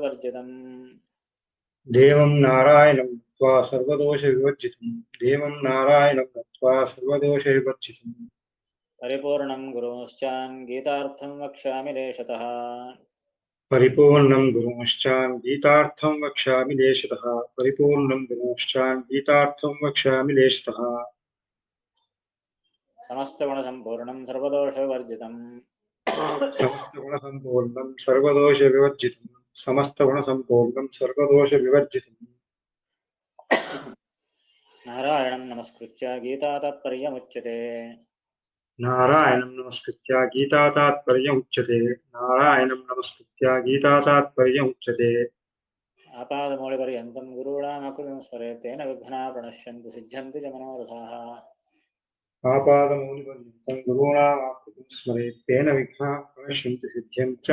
वर्जितम्। देवं नारायणं त्वा सर्वदोषविवर्जितं देवं नारायणं त्वा सर्वदोषविवर्जितम् परिपूर्णं गुरुंश्चान् गीतार्थं वक्ष्यामि देशतः। परिपूर्णं गुरुंश्चान् गीतार्थं वक्ष्यामि देशतः। परिपूर्णं गुरुंश्चान् गीतार्थं वक्ष्यामि देशतः। समस्तगुणसम्पूर्णं सर्वदोषविवर्जितम् समस्तगुणसम्पूर्णं सर्वदोषविवर्जितम् సమస్తగుణ సంపూర్ణం సర్వదోష వివర్జితం సమస్తగుణ సంపూర్ణం సర్వదోష వివర్జితం నారాయణం నమస్కృత్య గీతా తాత్పర్యముచ్యతే నారాయణం నమస్కృత్య గీతా తాత్పర్యం ఉచ్యతే నారాయణం నమస్కృత్య గీతా తాత్పర్యం ఉచ్యతే ఆపాదమూలిపర్యంతం గురూణామకృతిం స్మరే తేన విఘ్నా ప్రణశ్యంతి సిద్ధ్యంతి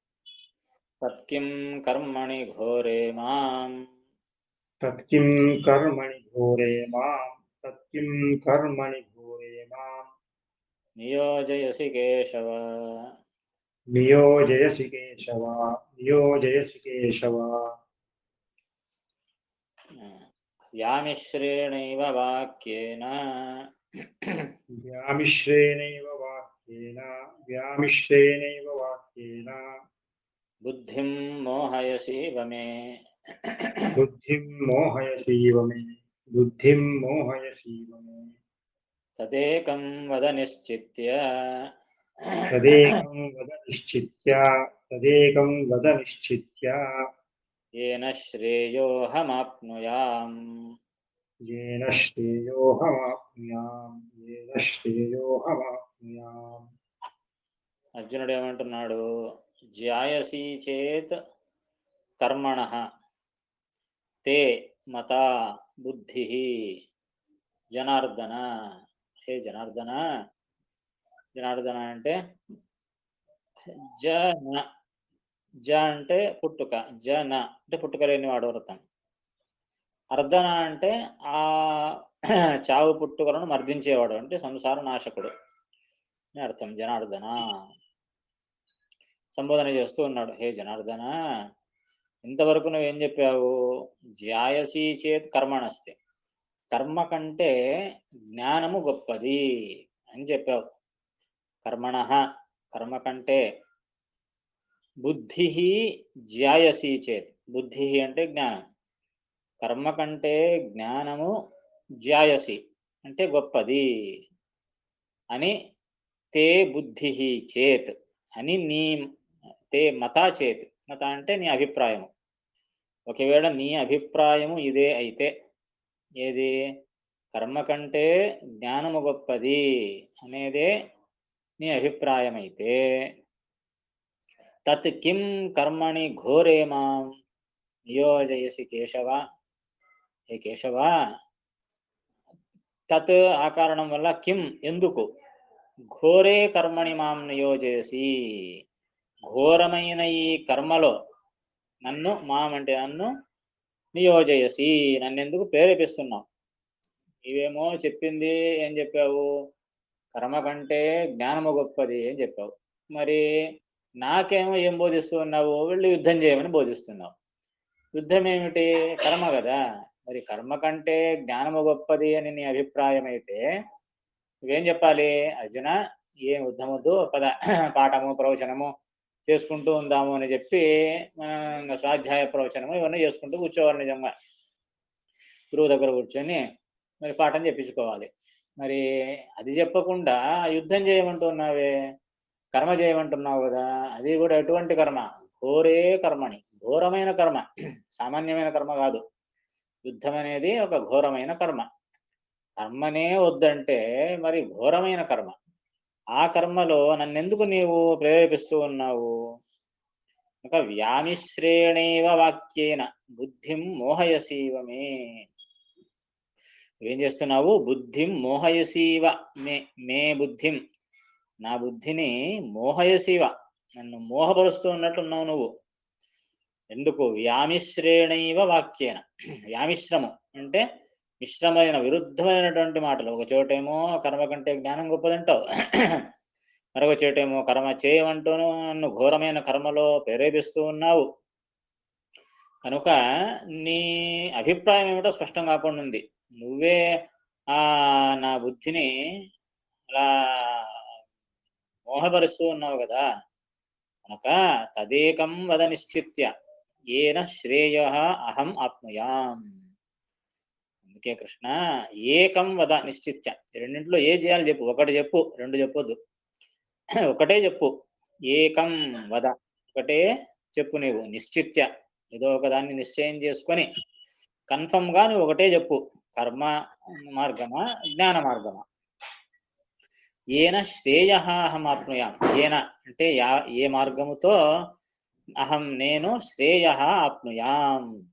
చేత్ కర్మణస్తే జ్యాయసి చేత్ కర్మణస్తే మతా బుద్ధిర్జనార్దన మతా బుద్ధిర్జనార్దన మతా బుద్ధిర్జనార్దన తత్కిం కర్మణి ఘోరే మాం తత్కిం కర్మణి ఘోరే మాం తత్కిం కర్మణి ఘోరే మాం बुद्धिं मोहयसीव मे। बुद्धिं मोहयसीव मे। बुद्धिं मोहयसीव मे। तदेकं वद निश्चित्य। तदेकं वद निश्चित्य। तदेकं वद निश्चित्य। येन श्रेयोऽहमाप्नुयाम्। येन श्रेयोऽहमाप्नुयाम्। येन श्रेयोऽहमाप्नुयाम्। అర్జునుడు ఏమంటున్నాడు జాయసి చేత్ కర్మణ తే మత బుద్ధి. జనార్దన హే జనార్దన. జనార్దన అంటే జన జ అంటే పుట్టుక జన అంటే పుట్టుక లేని వాడు వ్రతం. అర్ధన అంటే ఆ చావు పుట్టుకలను మర్దించేవాడు అంటే సంసార నాశకుడు. అని అర్థం జనార్దన? సంబోధన చేస్తూ ఉన్నాడు. హే జనార్దన ఇంతవరకు నువ్వేం చెప్పావు? జాయసి చేత్ కర్మణస్తే. కర్మ కంటే జ్ఞానము గొప్పది అని చెప్పావు. కర్మణ కర్మ కంటే బుద్ధి జ్యాయసీ చేత్. బుద్ధి అంటే జ్ఞానం. కర్మ కంటే జ్ఞానము జాయసి అంటే గొప్పది అని తే బుద్ధి చేత్ అని నీ తే మత చేత్. మత అంటే నీ అభిప్రాయము. ఒకవేళ నీ అభిప్రాయము ఇదే అయితే ఏది? కర్మ కంటే జ్ఞానము గొప్పది అనేదే నీ అభిప్రాయమైతే. తత్ కిం కర్మణి ఘోరే మాం నియోజయసి కేశవ. ఏ కేశవ తత్ ఆ కారణం వల్ల కిం ఎందుకు? ఘోరే కర్మణి మాం నియోజేసి ఘోరమైన ఈ కర్మలో నన్ను మాం అంటే నన్ను నియోజయసి నన్ను ఎందుకు ప్రేరేపిస్తున్నావు? నీవేమో చెప్పింది ఏం చెప్పావు? కర్మ కంటే జ్ఞానము గొప్పది అని చెప్పావు? మరి నాకేమో ఏం బోధిస్తున్నావు వెళ్ళి యుద్ధం చేయమని బోధిస్తున్నావు. యుద్ధం ఏమిటి? కర్మ కదా. మరి కర్మ కంటే జ్ఞానము గొప్పది అని నీ అభిప్రాయం అయితే నువ్వేం చెప్పాలి అర్జున? ఏం యుద్ధం పద. పాఠము ప్రవచనము చేసుకుంటూ ఉందాము అని చెప్పి మనం స్వాధ్యాయ ప్రవచనము ఇవన్నీ చేసుకుంటూ కూర్చోవాలి నిజంగా. గురువు దగ్గర కూర్చొని మరి పాఠం చెప్పించుకోవాలి. మరి అది చెప్పకుండా యుద్ధం చేయమంటున్నావే కర్మ చేయమంటున్నావు కదా అది కూడా ఎటువంటి కర్మ? ఘోరే కర్మని ఘోరమైన కర్మ. సామాన్యమైన కర్మ కాదు. యుద్ధం అనేది ఒక ఘోరమైన కర్మ. కర్మనే వద్దంటే మరి ఘోరమైన కర్మ. ఆ కర్మలో నన్నెందుకు నీవు ప్రేరేపిస్తూ ఉన్నావు? ఇంకా వ్యామిశ్రేణేవ వాక్యేన బుద్ధిం మోహయసీవ మే. ఏం చేస్తున్నావు? బుద్ధిం మోహయసీవ మే మే బుద్ధిం. నా బుద్ధిని మోహయసీవ నన్ను మోహపరుస్తూ ఉన్నట్లున్నావు నువ్వు. ఎందుకు? వ్యామిశ్రేణైవ వాక్యేన. వ్యామిశ్రమం అంటే మిశ్రమైన విరుద్ధమైనటువంటి మాటలు. ఒక చోటేమో కర్మ కంటే జ్ఞానం గొప్పదంటావు. మరొక చోటేమో కర్మ చేయమంటూను నన్ను ఘోరమైన కర్మలో ప్రేరేపిస్తూ ఉన్నావు. కనుక నీ అభిప్రాయం ఏమిటో స్పష్టం కాకుండా ఉంది. నువ్వే ఆ నా బుద్ధిని అలా మోహపరుస్తూ ఉన్నావు కదా. కనుక తదేకం వద నిశ్చిత్య. ఏన శ్రేయ అహం ఆత్మయాం అందుకే కృష్ణ ఏకం వద నిశ్చిత్య. రెండింటిలో ఏ చేయాలి చెప్పు? ఒకటి చెప్పు రెండు చెప్పొద్దు. ఒకటే చెప్పు. ఏకం వద. ఒకటే చెప్పు నీవు నిశ్చిత్య. ఏదో ఒకదాన్ని నిశ్చయం చేసుకొని కన్ఫర్మ్గా నువ్వు ఒకటే చెప్పు. కర్మ మార్గమా జ్ఞాన మార్గమా? ఏన శ్రేయ ఆప్నుయాం. ఏన అంటే యా ఏ మార్గముతో అహం నేను శ్రేయ ఆప్నుయాం.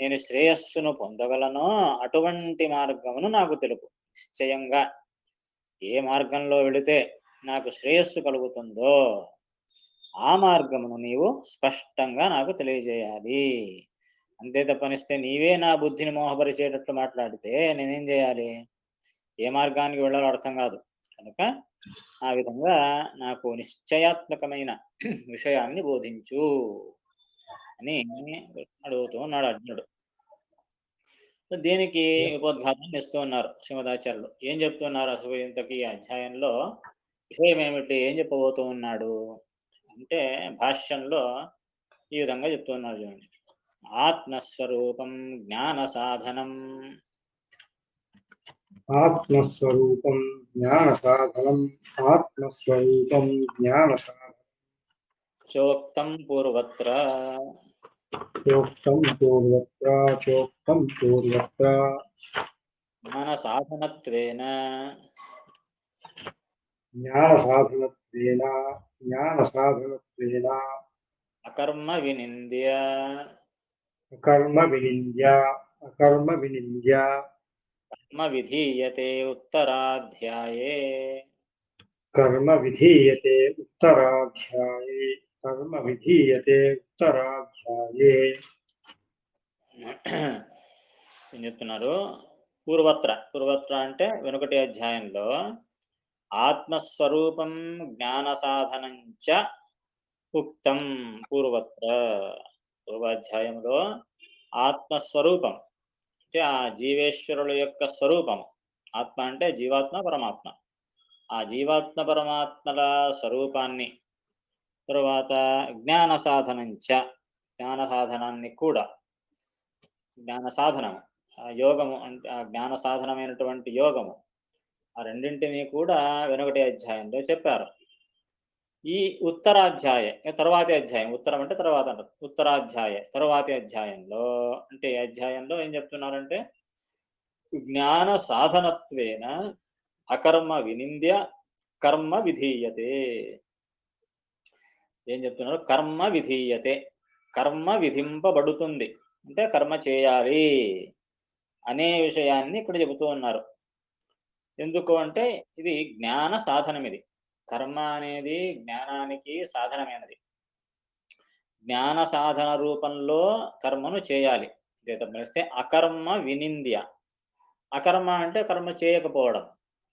నేను శ్రేయస్సును పొందగలనో అటువంటి మార్గమును నాకు తెలుపు. నిశ్చయంగా ఏ మార్గంలో వెళితే నాకు శ్రేయస్సు కలుగుతుందో ఆ మార్గమును నీవు స్పష్టంగా నాకు తెలియజేయాలి. అంతే తప్పనిస్తే నీవే నా బుద్ధిని మోహపరిచేటట్లు మాట్లాడితే నేనేం చేయాలి? ఏ మార్గానికి వెళ్ళాలో అర్థం కాదు. కనుక ఆ విధంగా నాకు నిశ్చయాత్మకమైన విషయాన్ని బోధించు. అని అడుగుతూ ఉన్నాడు అర్జునుడు. సో దీనికి ఉపోద్ఘాతం ఇస్తూ ఉన్నారు శ్రీమదాచార్యులు ఏం చెప్తున్నారు అసలు ఇంతకీ ఈ అధ్యాయంలో? విషయం ఏమిటి? ఏం చెప్పబోతూ ఉన్నాడు? అంటే భాష్యంలో ఈ విధంగా చెప్తూ ఉన్నారు చూడండి. ఆత్మస్వరూపం జ్ఞాన సాధనం. ఆత్మస్వరూపం జ్ఞాన సాధనం. ఆత్మస్వరూపం జ్ఞాన సాధనం. చోక్తం పూర్వత్ర చోక్తం పూర్వత్ర చోక్తం పూర్వత్ర జ్ఞాన సాధనత్వేన జ్ఞాన సాధనత్వేన జ్ఞాన సాధనత్వేన అకర్మ వినింద్య అకర్మ వినింద్య అకర్మ వినింద్య కర్మ విధీయతే ఉత్తరాధ్యాయే ఏం చెప్తున్నారు? పూర్వత్ర. పూర్వత్ర అంటే వెనుకటి అధ్యాయంలో ఆత్మస్వరూపం జ్ఞాన సాధనం చ ఉక్తం పూర్వత్ర. పూర్వాధ్యాయంలో ఆత్మస్వరూపం. అంటే ఆ జీవేశ్వరుల యొక్క స్వరూపం. ఆత్మ అంటే జీవాత్మ పరమాత్మ. ఆ జీవాత్మ పరమాత్మల స్వరూపాన్ని తరువాత జ్ఞాన సాధనంచ జ్ఞాన సాధనాన్ని కూడా జ్ఞాన సాధనము ఆ యోగము అంటే ఆ జ్ఞాన సాధనమైనటువంటి యోగము. ఆ రెండింటినీ కూడా వెనుకటి అధ్యాయంలో చెప్పారు. ఈ ఉత్తరాధ్యాయ తర్వాతి అధ్యాయం ఉత్తరం అంటే తర్వాత అంటారు. ఉత్తరాధ్యాయ తర్వాతి అధ్యాయంలో అంటే ఈ అధ్యాయంలో ఏం చెప్తున్నారంటే జ్ఞాన సాధనత్వేన అకర్మ వినింద్య కర్మ విధీయతే ఏం చెప్తున్నారు? కర్మ విధీయతే. కర్మ విధింపబడుతుంది. అంటే కర్మ చేయాలి అనే విషయాన్ని ఇక్కడ చెబుతూ ఉన్నారు. ఎందుకు అంటే ఇది జ్ఞాన సాధనం ఇది. కర్మ అనేది జ్ఞానానికి సాధనమైనది. జ్ఞాన సాధన రూపంలో కర్మను చేయాలి. ఇదే తప్పనిస్తే అకర్మ వినింద్య. అకర్మ అంటే కర్మ చేయకపోవడం.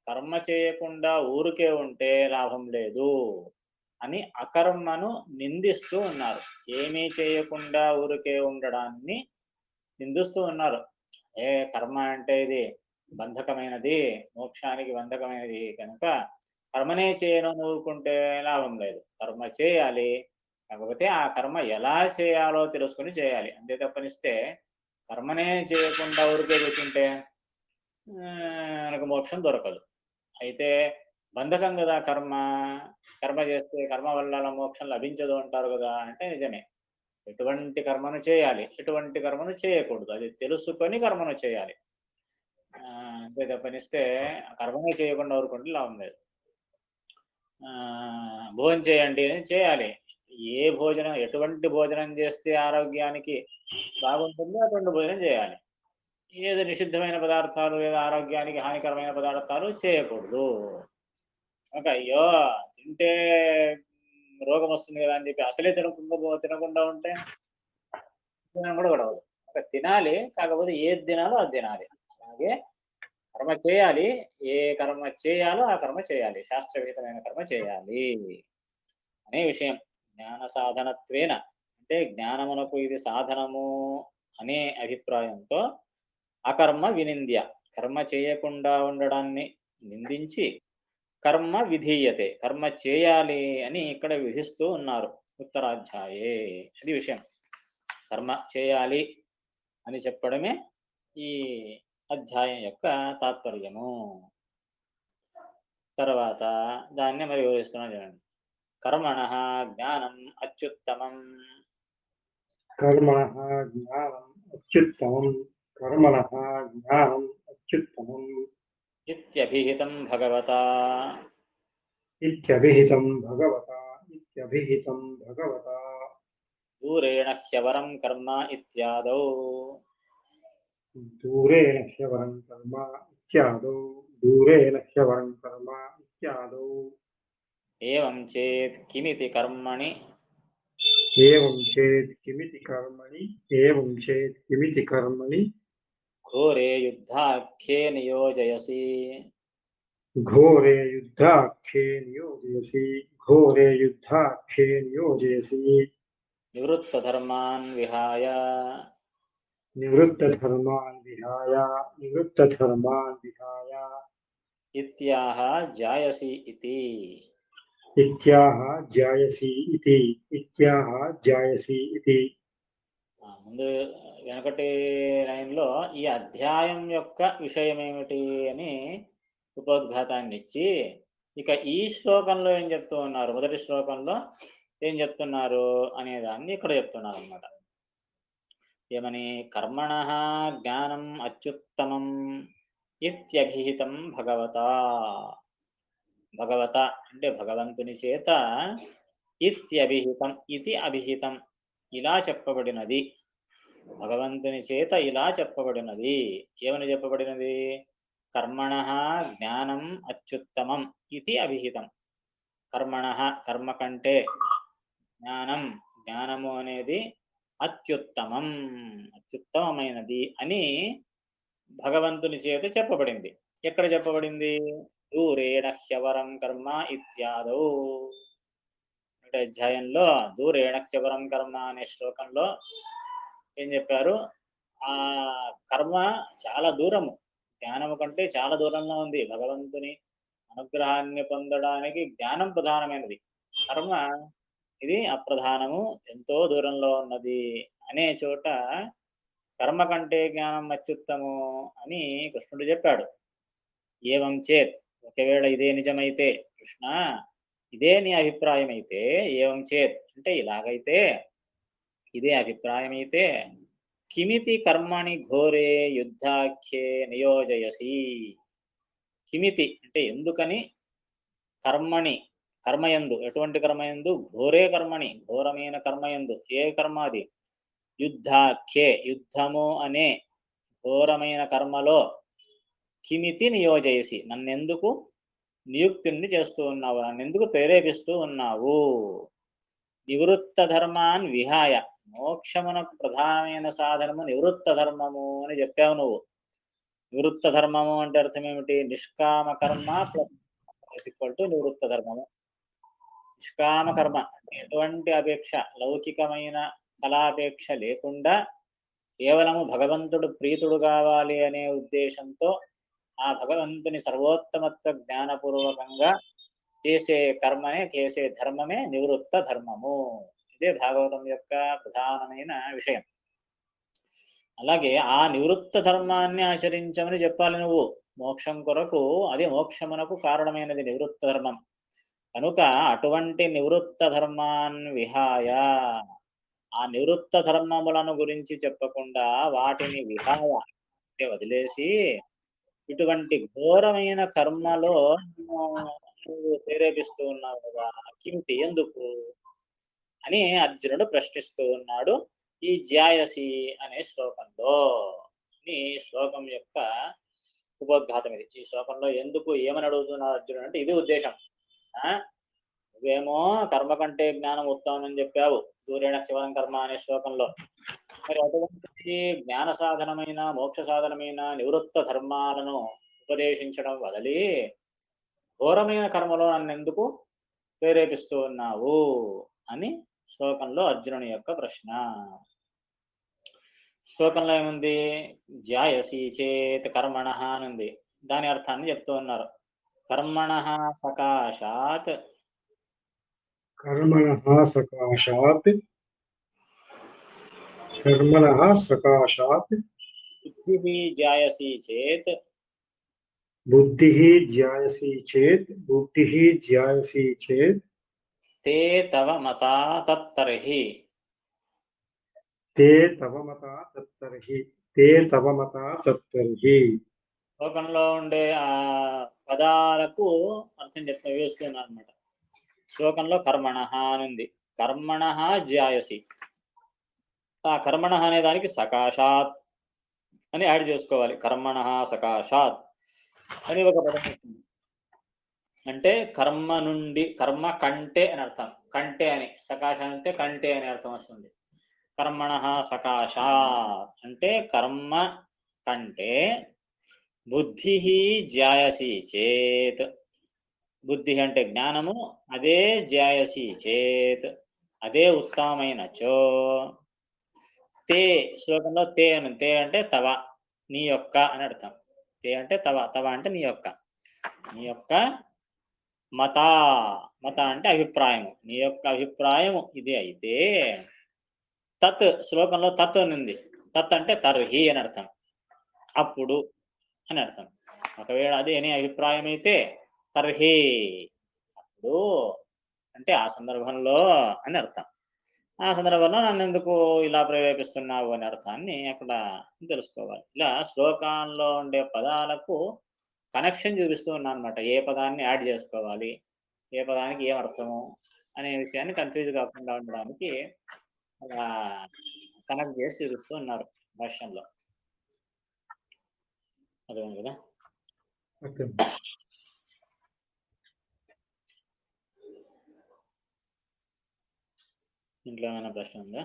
కర్మ చేయకుండా ఊరికే ఉంటే లాభం లేదు. అని అకర్మను నిందిస్తూ ఉన్నారు. ఏమీ చేయకుండా ఊరికే ఉండడాన్ని నిందిస్తూ ఉన్నారు. ఏ కర్మ అంటే ఇది? బంధకమైనది. మోక్షానికి బంధకమైనది కనుక కర్మనే చేయను ఊరుకుంటే లాభం లేదు. కర్మ చేయాలి. కాకపోతే ఆ కర్మ ఎలా చేయాలో తెలుసుకుని చేయాలి. అంతే తప్పనిస్తే కర్మనే చేయకుండా ఊరికే కూర్చుంటే ఆ, మనకు మోక్షం దొరకదు. అయితే బంధకం కదా కర్మ. కర్మ చేస్తే కర్మ వల్ల మోక్షం లభించదు అంటారు కదా అంటే నిజమే. ఎటువంటి కర్మను చేయాలి? ఎటువంటి కర్మను చేయకూడదు. అది తెలుసుకొని కర్మను చేయాలి. అంతే తప్పనిస్తే కర్మనే చేయకుండా ఊరుకుంటే లాభం లేదు. ఆ, భోజనం చేయండి చేయాలి. ఏ భోజనం ఎటువంటి భోజనం చేస్తే ఆరోగ్యానికి బాగుంటుందో అటువంటి భోజనం చేయాలి. ఏదో నిషిద్ధమైన పదార్థాలు లేదా ఆరోగ్యానికి హానికరమైన పదార్థాలు చేయకూడదు. ఒక అయ్యో తింటే రోగం వస్తుంది కదా అని చెప్పి అసలే తినకుండా తినకుండా ఉంటే తినడం కూడా గొడవదు ఒక తినాలి కాకపోతే ఏది తినాలో అది తినాలి. అలాగే కర్మ చేయాలి ఏ కర్మ చేయాలో ఆ కర్మ చేయాలి శాస్త్రవిహితమైన కర్మ చేయాలి అనే విషయం. జ్ఞాన సాధనత్వేన అంటే జ్ఞానమునకు ఇది సాధనము అనే అభిప్రాయంతో అకర్మ వినింద్య కర్మ చేయకుండా ఉండడాన్ని నిందించి కర్మ విధీయతే కర్మ చేయాలి అని ఇక్కడ విధిస్తూ ఉన్నారు ఉత్తరాధ్యాయే. అది విషయం. కర్మ చేయాలి అని చెప్పడమే ఈ అధ్యాయం యొక్క తాత్పర్యము. తర్వాత దాన్ని మరి వివరిస్తున్నాను చూడండి. కర్మణ జ్ఞానం అత్యుత్తమం. కర్మణ జ్ఞానం అత్యుత్తమం. కర్మణ జ్ఞానం అత్యుత్తమం. इत्यभिहितं भगवता। इत्यभिहितं भगवता इत्यभिहितं भगवता। दूरेण ह्यवरं कर्म इत्यादौ। दूरेण ह्यवरं कर्म इत्यादौ। दूरेण ह्यवरं कर्म इत्यादौ। एवं चेत् किमिति कर्मणि? एवं चेत् किमिति कर्मणि? एवं चेत् किमिति कर्मणि? घोरे युद्धाख्ये नियोजयसि। घोरे युद्धाख्ये नियोजयसि। घोरे युद्धाख्ये नियोजयसि। निवृत्तधर्मान् विहाय। निवृत्तधर्मान् विहाय। निवृत्तधर्मान् विहाय। इत्याह जायसि इति। इत्याह जायसि इति। इत्याह जायसि इति। ముందు వెనకటి లైన్లో ఈ అధ్యాయం యొక్క విషయం ఏమిటి అని ఉపోద్ఘాతాన్ని ఇచ్చి ఇక ఈ శ్లోకంలో ఏం చెప్తూ ఉన్నారు? మొదటి శ్లోకంలో ఏం చెప్తున్నారు అనే దాన్ని ఇక్కడ చెప్తున్నారు అనమాట ఏమని కర్మణ జ్ఞానం అత్యుత్తమం ఇత్యభిహితం భగవత. భగవత అంటే భగవంతుని చేత ఇత్యభిహితం ఇది అభిహితం ఇలా చెప్పబడినది. భగవంతుని చేత ఇలా చెప్పబడినది. ఏమని చెప్పబడినది? కర్మణ జ్ఞానం అత్యుత్తమం ఇది అభిహితం. కర్మణ కర్మ కంటే జ్ఞానం జ్ఞానము అనేది అత్యుత్తమం అత్యుత్తమమైనది అని భగవంతుని చేత చెప్పబడింది. ఎక్కడ చెప్పబడింది? దూరేణ హ్యవరం కర్మ ఇత్యాదౌ. అధ్యాయంలో దూరేణ క్షవరం కర్మ అనే శ్లోకంలో ఏం చెప్పారు? ఆ కర్మ చాలా దూరము. జ్ఞానము కంటే చాలా దూరంలో ఉంది. భగవంతుని అనుగ్రహాన్ని పొందడానికి జ్ఞానం ప్రధానమైనది. కర్మ ఇది అప్రధానము. ఎంతో దూరంలో ఉన్నది అనే చోట కర్మ కంటే జ్ఞానం అత్యుత్తము అని కృష్ణుడు చెప్పాడు. ఏవం చేత్? ఒకవేళ ఇదే నిజమైతే కృష్ణ ఇదే నీ అభిప్రాయం అయితే ఏవం చేత్? అంటే ఇలాగైతే ఇదే అభిప్రాయం అయితే కిమితి కర్మణి ఘోరే యుద్ధాఖ్యే నియోజయసి. కిమితి అంటే ఎందుకని? కర్మణి కర్మయందు ఎటువంటి కర్మయందు? ఘోరే కర్మణి ఘోరమైన కర్మయందు. ఏ కర్మ అది? యుద్ధాఖ్యే యుద్ధము అనే ఘోరమైన కర్మలో కిమితి నియోజయసి. నన్నెందుకు? నియుక్తిని చేస్తూ ఉన్నావు నన్నెందుకు ప్రేరేపిస్తూ ఉన్నావు? నివృత్త ధర్మాన్ విహాయ. మోక్షమునకు ప్రధానమైన సాధనము నివృత్త ధర్మము అని చెప్పావు నువ్వు. నివృత్త ధర్మము అంటే అర్థం ఏమిటి? నిష్కామ కర్మ ప్లస్ ఈక్వల్ టు నివృత్త ధర్మము. నిష్కామ కర్మ ఎటువంటి అపేక్ష? లౌకికమైన ఫలాపేక్ష లేకుండా కేవలము భగవంతుడు ప్రీతుడు కావాలి అనే ఉద్దేశంతో ఆ భగవంతుని సర్వోత్తమత్వ జ్ఞానపూర్వకంగా చేసే కర్మనే చేసే ధర్మమే నివృత్త ధర్మము. ఇదే భాగవతం యొక్క ప్రధానమైన విషయం. అలాగే ఆ నివృత్త ధర్మాన్ని ఆచరించమని చెప్పాలి నువ్వు. మోక్షం కొరకు అది మోక్షమునకు కారణమైనది నివృత్త ధర్మం. కనుక అటువంటి నివృత్త ధర్మాన్ విహాయ. ఆ నివృత్త ధర్మములను గురించి చెప్పకుండా వాటిని విహాయ అంటే వదిలేసి ఇటువంటి ఘోరమైన కర్మలో నువ్వు ప్రేరేపిస్తూ ఉన్నావు కదా. కింటి ఎందుకు? అని అర్జునుడు ప్రశ్నిస్తూ ఉన్నాడు. ఈ జ్యాయసి అనే శ్లోకంలో ఈ శ్లోకం యొక్క ఉపోద్ఘాతం ఇది. ఈ శ్లోకంలో ఎందుకు ఏమని అడుగుతున్నాడు అర్జునుడు అంటే ఇది ఉద్దేశం. నువ్వేమో కర్మ కంటే జ్ఞానం ఉత్తమం అని చెప్పావు. దూరేణ శివరం కర్మ అనే శ్లోకంలో. మరి అటువంటి జ్ఞాన సాధనమైన మోక్ష సాధనమైన నివృత్త ధర్మాలను ఉపదేశించడం వదలి ఘోరమైన కర్మలో నన్నెందుకు ప్రేరేపిస్తూ ఉన్నావు అని శ్లోకంలో అర్జునుని యొక్క ప్రశ్న. శ్లోకంలో ఏముంది? జాయసి చేత్ కర్మణ అని ఉంది. దాని అర్థాన్ని చెప్తూ ఉన్నారు. కర్మణ సకాశాత్ కర్మణ సకాశాత్ కర్మణ సకాశాత్ బుద్ధి జాయసి చేత్ బుద్ధి జాయసి చేత్ బుద్ధి జాయసి చేత్ తే తవ మతా తత్తర్హి ते तव मता तत्तर्हि ते तव मता तत्तर्हि శ్లోకంలో ఉండే ఆ పదాలకు అర్థం చెప్తా వేస్తున్నాను అనమాట శ్లోకంలో కర్మణ అని ఉంది కర్మణ జాయసి ఆ కర్మణ అనే దానికి సకాశాత్ అని యాడ్ చేసుకోవాలి కర్మణ సకాశాత్ అని ఒక పదం వస్తుంది. అంటే కర్మ నుండి కర్మ కంటే అని అర్థం. కంటే అని. సకాశ అంటే కంటే అని అర్థం వస్తుంది. కర్మణ సకాశ అంటే కర్మ కంటే బుద్ధి జాయసి చేత్. బుద్ధి అంటే జ్ఞానము అదే జాయసి చేత్. అదే ఉత్తమమైనచో తే శ్లోకంలో తే అని. తే అంటే తవ నీ యొక్క అని అర్థం. తే అంటే తవ తవ అంటే నీ యొక్క. నీ యొక్క మత మత అంటే అభిప్రాయము. నీ యొక్క అభిప్రాయము ఇది అయితే తత్ శ్లోకంలో తత్ అని ఉంది. తత్ అంటే తర్హి అని అర్థం. అప్పుడు అని అర్థం. ఒకవేళ అది అనే అభిప్రాయం అయితే తర్హి. అప్పుడు అంటే ఆ సందర్భంలో అని అర్థం. ఆ సందర్భంలో నన్ను ఎందుకు ఇలా ప్రేరేపిస్తున్నావు అనే అర్థాన్ని అక్కడ తెలుసుకోవాలి. ఇలా శ్లోకాల్లో ఉండే పదాలకు కనెక్షన్ చూపిస్తూ ఉన్నాను అనమాట ఏ పదాన్ని యాడ్ చేసుకోవాలి? ఏ పదానికి ఏం అర్థము? అనే విషయాన్ని కన్ఫ్యూజ్ కాకుండా ఉండడానికి అలా కనెక్ట్ చేసి చూపిస్తూ ఉన్నారు భాష్యంలో అర్థమైంది కదా? ఇంట్లో ఏమైనా ప్రశ్న ఉందా?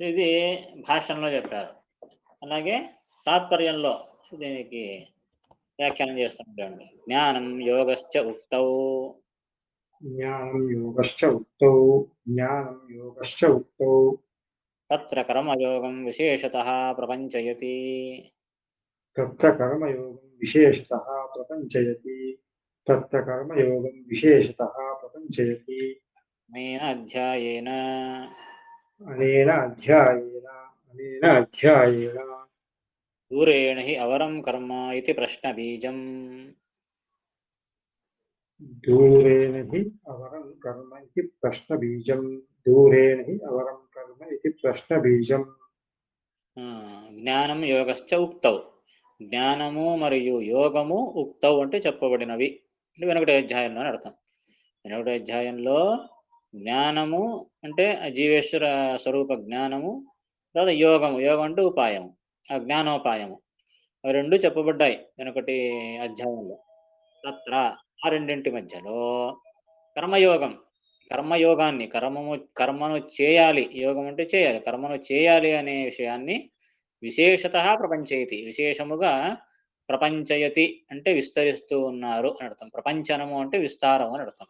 ఇది భాషణలో చెప్పారు. అలాగే తాత్పర్యంలో దీనికి వ్యాఖ్యానం చేస్తుంటండి జ్ఞానం యోగశ్చ ఉక్తౌ. జ్ఞానం యోగశ్చ ఉక్తౌ. జ్ఞానం యోగశ్చ ఉక్తౌ. తత్ర కర్మయోగం విశేషత ప్రపంచయతి. తత్ర కర్మయోగం విశేషత ప్రపంచయతి. తత్ర కర్మయోగం విశేషత ప్రపంచయతి. అనేన అధ్యాయేన. అనేన అధ్యాయేన అనేన అధ్యాయేన. దూరేణ హి అవరం కర్మ ఇది ప్రశ్న బీజం దూరేణ హి అవరం కర్మ ఇది ప్రశ్న బీజం దూరేణ హి అవరం కర్మ ఇది ప్రశ్న బీజం జ్ఞానం యోగశ్చ ఉక్తవు జ్ఞానము మరియు యోగము ఉక్తవు అంటే చెప్పబడినవి. అంటే వెనకటి అధ్యాయంలో అని అర్థం. వెనకటి అధ్యాయంలో జ్ఞానము అంటే జీవేశ్వర స్వరూప జ్ఞానము తర్వాత యోగము. యోగం అంటే ఉపాయము ఆ జ్ఞానోపాయము. అవి రెండు చెప్పబడ్డాయి వెనకటి అధ్యాయంలో. తత్ర ఆ రెండింటి మధ్యలో. కర్మయోగం. కర్మయోగాన్ని కర్మము కర్మను చేయాలి. యోగం అంటే చేయాలి. కర్మను చేయాలి అనే విషయాన్ని విశేషత ప్రపంచయతి. విశేషముగా ప్రపంచయతి అంటే విస్తరిస్తూ ఉన్నారు అని అర్థం. ప్రపంచనము అంటే విస్తారం అని అర్థం.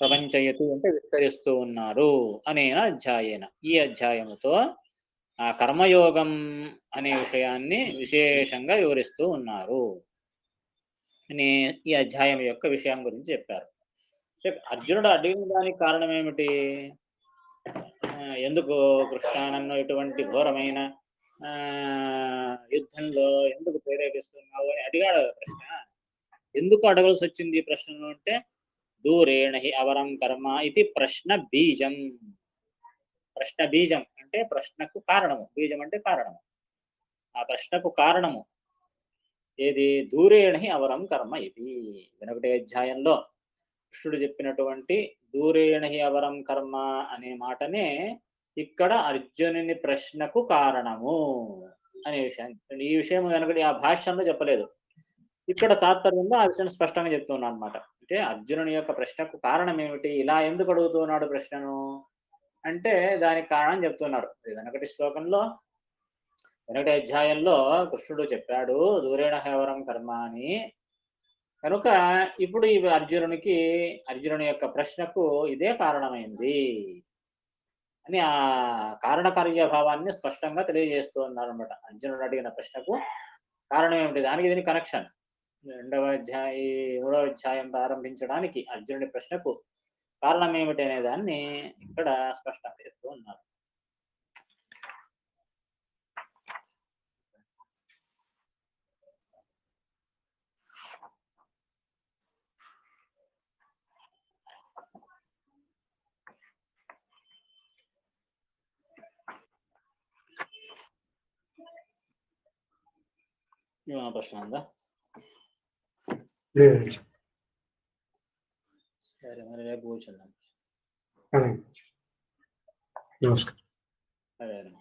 ప్రపంచయతి అంటే విస్తరిస్తూ ఉన్నారు అనేన అధ్యాయేన. ఈ అధ్యాయముతో ఆ కర్మయోగం అనే విషయాన్ని విశేషంగా వివరిస్తూ ఉన్నారు. అని ఈ అధ్యాయం యొక్క విషయం గురించి చెప్పారు. సో అర్జునుడు అడిగిన దానికి కారణం ఏమిటి? ఎందుకు కృష్ణ నన్ను ఇటువంటి ఘోరమైన ఆ యుద్ధంలో ఎందుకు ప్రేరేపిస్తున్నావు అని అడిగాడు ప్రశ్న ఎందుకు అడగాల్సి వచ్చింది ఈ ప్రశ్నను అంటే దూరేణ హి అవరం కర్మ ఇది ప్రశ్న బీజం. ప్రశ్న బీజం అంటే ప్రశ్నకు కారణము. బీజం అంటే కారణము. ఆ ప్రశ్నకు కారణము ఏది? దూరేణ హి అవరం కర్మ ఇది. వెనకటి అధ్యాయంలో కృష్ణుడు చెప్పినటువంటి దూరేణ హి అవరం కర్మ అనే మాటనే ఇక్కడ అర్జునుని ప్రశ్నకు కారణము అనే విషయం. ఈ విషయం వెనకటి ఆ భాష్యంలో చెప్పలేదు. ఇక్కడ తాత్పర్యంలో ఆ విషయం స్పష్టంగా చెప్తున్నాను అనమాట అంటే అర్జునుని యొక్క ప్రశ్నకు కారణం ఏమిటి? ఇలా ఎందుకు అడుగుతున్నాడు ప్రశ్నను? అంటే దానికి కారణం చెప్తున్నారు. వెనకటి శ్లోకంలో వెనకటి అధ్యాయంలో కృష్ణుడు చెప్పాడు దూరేణ హేవరం కర్మ అని కనుక ఇప్పుడు ఈ అర్జునునికి అర్జునుని యొక్క ప్రశ్నకు ఇదే కారణమైంది అని ఆ కారణకార్యభావాన్ని స్పష్టంగా తెలియజేస్తూ ఉన్నారు అనమాట అర్జునుడు అడిగిన ప్రశ్నకు కారణం ఏమిటి? దానికి దీని కనెక్షన్. రెండవ అధ్యాయ మూడవ అధ్యాయం ప్రారంభించడానికి అర్జునుడి ప్రశ్నకు కారణం ఏమిటి అనే దాన్ని ఇక్కడ స్పష్టంగా చేస్తూ ఉన్నారు. ప్రశ్న ఉందా? Yes. നമസ്കാരം നമസ്കാരം